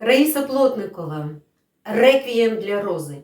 Раїса Плотникова Реквієм для рози.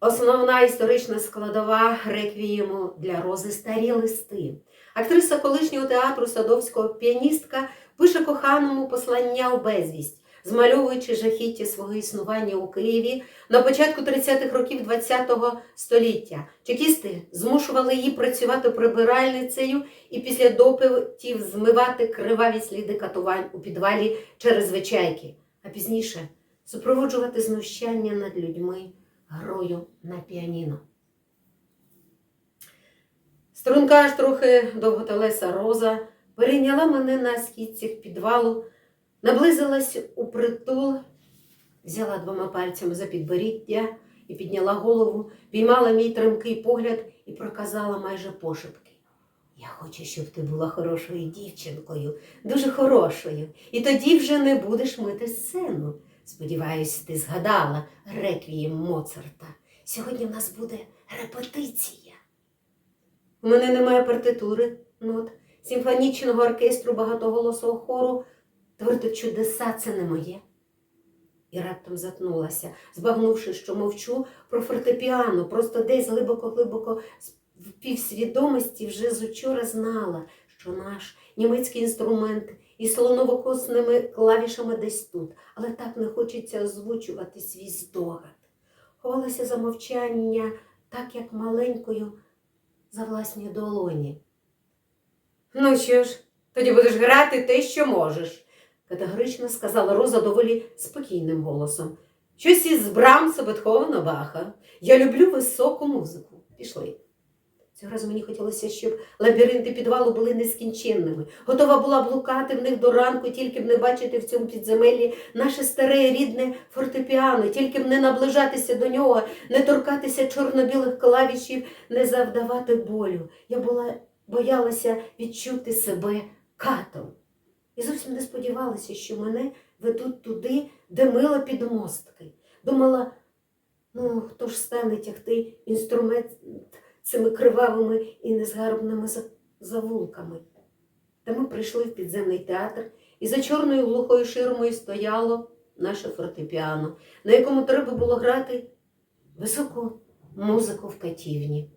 Основна історична складова реквієму для рози старі листи. Актриса колишнього театру Садовського піаністка пише коханому послання у безвість, змальовуючи жахіття свого існування у Києві на початку 30-х років ХХ століття. Чекісти змушували її працювати прибиральницею і після допитів змивати криваві сліди катувань у підвалі через звичайки, а пізніше супроводжувати знущання над людьми грою на піаніно. Струнка аж трохи довготелеса роза перейняла мене на східцях підвалу, наблизилась у притул, взяла двома пальцями за підборіддя і підняла голову, піймала мій тремкий погляд і проказала майже пошепки. Я хочу, щоб ти була хорошою дівчинкою, дуже хорошою, і тоді вже не будеш мити сцену. Сподіваюсь, ти згадала реквієм Моцарта. Сьогодні в нас буде репетиція. У мене немає партитури, нот, симфонічного оркестру багатоголосого хору. Творити чудеса це не моє. І раптом затнулася, збагнувши, що мовчу про фортепіано, просто десь глибоко-глибоко в півсвідомості вже з учора знала, що наш німецький інструмент із слоновокосними клавішами десь тут, але так не хочеться озвучувати свій здогад. Ховалася за мовчання, так як маленькою за власні долоні. Ну що ж, тоді будеш грати те, що можеш, категорично сказала Роза доволі спокійним голосом. Щось із Брамса, Бетховена, Баха. Я люблю високу музику. Пішли. Цього разу мені хотілося, щоб лабіринти підвалу були нескінченними. Готова була блукати в них до ранку, тільки б не бачити в цьому підземеллі наше старе рідне фортепіано, тільки б не наближатися до нього, не торкатися чорно-білих клавішів, не завдавати болю. Я була боялася відчути себе катом. І зовсім не сподівалася, що мене ведуть туди, де мила підмостки. Думала, ну хто ж стане тягти інструмент цими кривавими і незгарбними завулками. Та ми прийшли в підземний театр, і за чорною глухою ширмою стояло наше фортепіано, на якому треба було грати високу музику в катівні.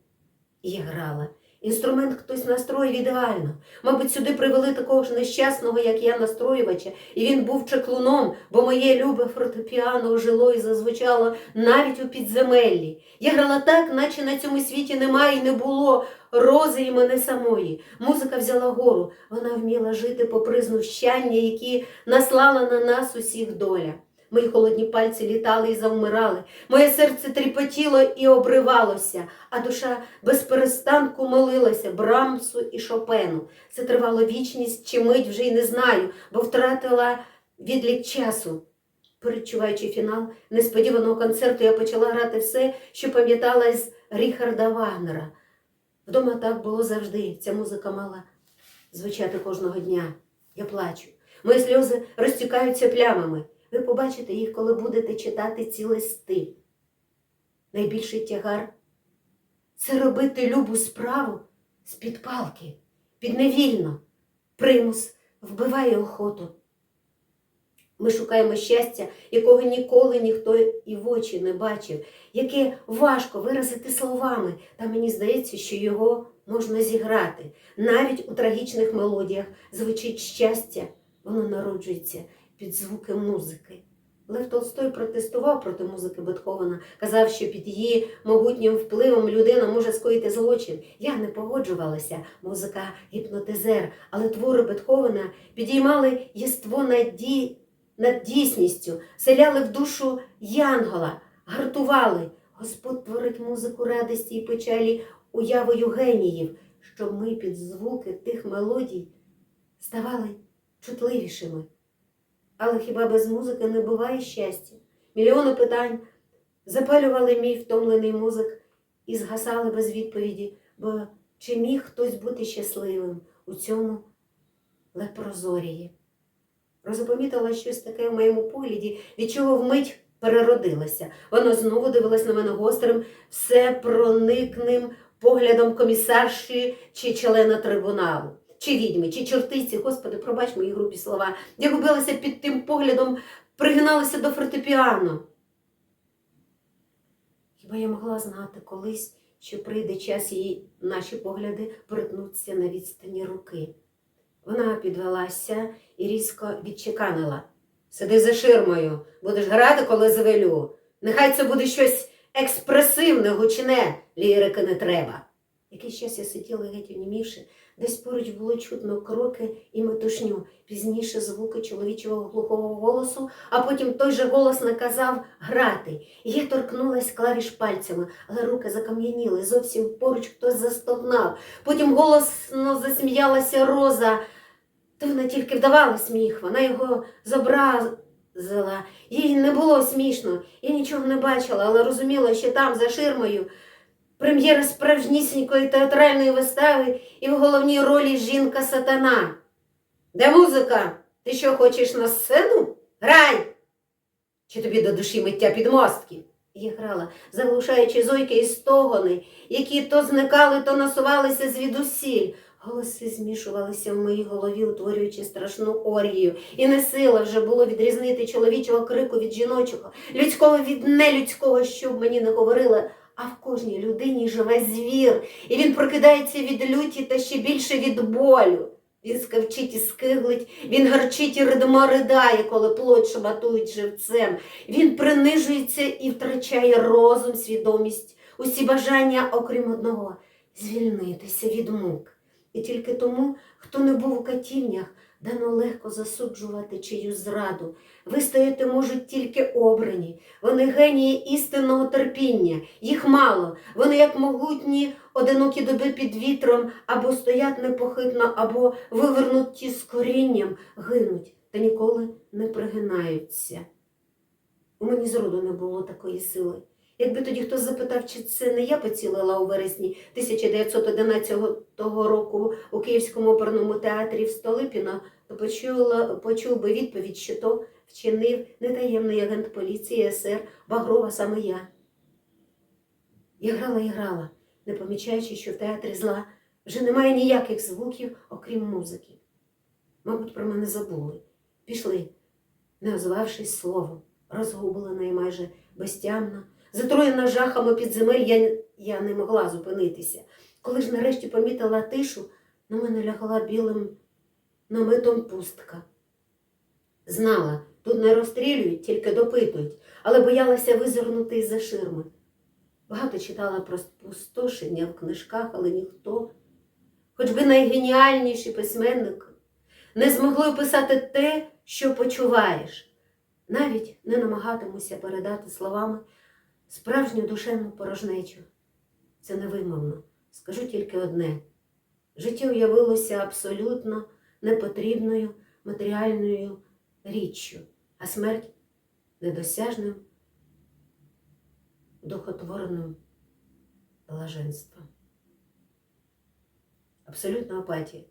І я грала. Інструмент хтось настроїв ідеально. Мабуть, сюди привели такого ж нещасного, як я, настроювача, і він був чеклуном, бо моє любе фортепіано ожило і зазвучало навіть у підземеллі. Я грала так, наче на цьому світі немає і не було рози і мене самої. Музика взяла гору, вона вміла жити попри знущання, які наслала на нас усіх доля. Мої холодні пальці літали і завмирали, моє серце тріпотіло і обривалося, а душа без перестанку молилася Брамсу і Шопену. Це тривало вічність чи мить вже й не знаю, бо втратила відлік часу. Передчуваючи фінал несподіваного концерту, я почала грати все, що пам'ятала з Ріхарда Вагнера. Вдома так було завжди. Ця музика мала звучати кожного дня. Я плачу. Мої сльози розтікаються плямами. Ви побачите їх, коли будете читати ці листи. Найбільший тягар це робити любу справу з-під палки, підневільно. Примус вбиває охоту. Ми шукаємо щастя, якого ніколи ніхто і в очі не бачив, яке важко виразити словами, та мені здається, що його можна зіграти. Навіть у трагічних мелодіях звучить щастя, воно народжується під звуки музики. Лев Толстой протестував проти музики Бетховена, казав, що під її могутнім впливом людина може скоїти злочин. Я не погоджувалася, музика гіпнотизер, але твори Бетховена підіймали єство наді... над дійсністю, селяли в душу янгола, гартували. Господь творить музику радості і печалі уявою геніїв, щоб ми під звуки тих мелодій ставали чутливішими. Але хіба без музики не буває щастя? Мільйони питань запалювали мій втомлений музик і згасали без відповіді, бо чи міг хтось бути щасливим у цьому лепрозорії? Розпомітила щось таке в моєму погляді, від чого вмить переродилася. Воно знову дивилась на мене гострим, все проникним поглядом комісарші чи члена трибуналу. Чи відьми, чи чортиці, Господи, пробач мої грубі слова. Я губилася під тим поглядом, пригиналася до фортепіано. Хіба я могла знати колись, що прийде час і наші погляди перетнуться на відстані руки? Вона підвелася і різко відчеканила. Сиди за ширмою, будеш грати, коли завелю. Нехай це буде щось експресивне, гучне, лірики не треба. Якийсь час я сиділа геть унімівши, десь поруч було чутно кроки і метушню, пізніше звуки чоловічого глухого голосу, а потім той же голос наказав грати. Я торкнулась клавіш пальцями, але руки закам'яніли, зовсім поруч хтось застогнав. Потім голосно засміялася Роза. Та вона тільки вдавала сміх, вона його зобразила. Їй не було смішно, я нічого не бачила, але розуміла, що там, за ширмою, прем'єра справжнісінької театральної вистави і в головній ролі жінка сатана. Де музика? Ти що хочеш на сцену? Грай! Чи тобі до душі миття підмостки? Я грала, заглушаючи зойки і стогони, які то зникали, то насувалися звідусіль. Голоси змішувалися в моїй голові, утворюючи страшну оргію, і не сила вже було відрізнити чоловічого крику від жіночого, людського від нелюдського, що б мені не говорили. А в кожній людині живе звір, і він прокидається від люті та ще більше від болю. Він скавчить і скиглить, він гарчить і ридмо ридає, коли плоть шматують живцем. Він принижується і втрачає розум, свідомість, усі бажання, окрім одного звільнитися від мук. І тільки тому, хто не був у катівнях, дано легко засуджувати чиюсь зраду. Вистояти можуть тільки обрані. Вони генії істинного терпіння. Їх мало. Вони, як могутні, одинокі доби під вітром, або стоять непохитно, або вивернуті з корінням, гинуть та ніколи не пригинаються. У мені зроду не було такої сили. Якби тоді хтось запитав, чи це не я поцілила у вересні 1911 року у Київському оперному театрі в Столипіно, то почула, почув би відповідь, що то вчинив нетаємний агент поліції СР Багрова саме я. Я грала і грала, не помічаючи, що в театрі зла вже немає ніяких звуків, окрім музики. Мабуть, про мене забули. Пішли, не озвавшись словом, розгублена і майже безтямна. Затруєна жахами підземель, я, я не могла зупинитися. Коли ж нарешті помітила тишу, на мене лягла білим наметом пустка. Знала, тут не розстрілюють, тільки допитують, але боялася визирнути із-за ширми. Багато читала про спустошення в книжках, але ніхто, хоч би найгеніальніший письменник, не змогли описати те, що почуваєш. Навіть не намагатимуся передати словами справжню душевну порожнечу. Це невимовно. Скажу тільки одне: життя уявилося абсолютно непотрібною матеріальною річчю, а смерть недосяжним духотворним блаженством. Абсолютна апатія.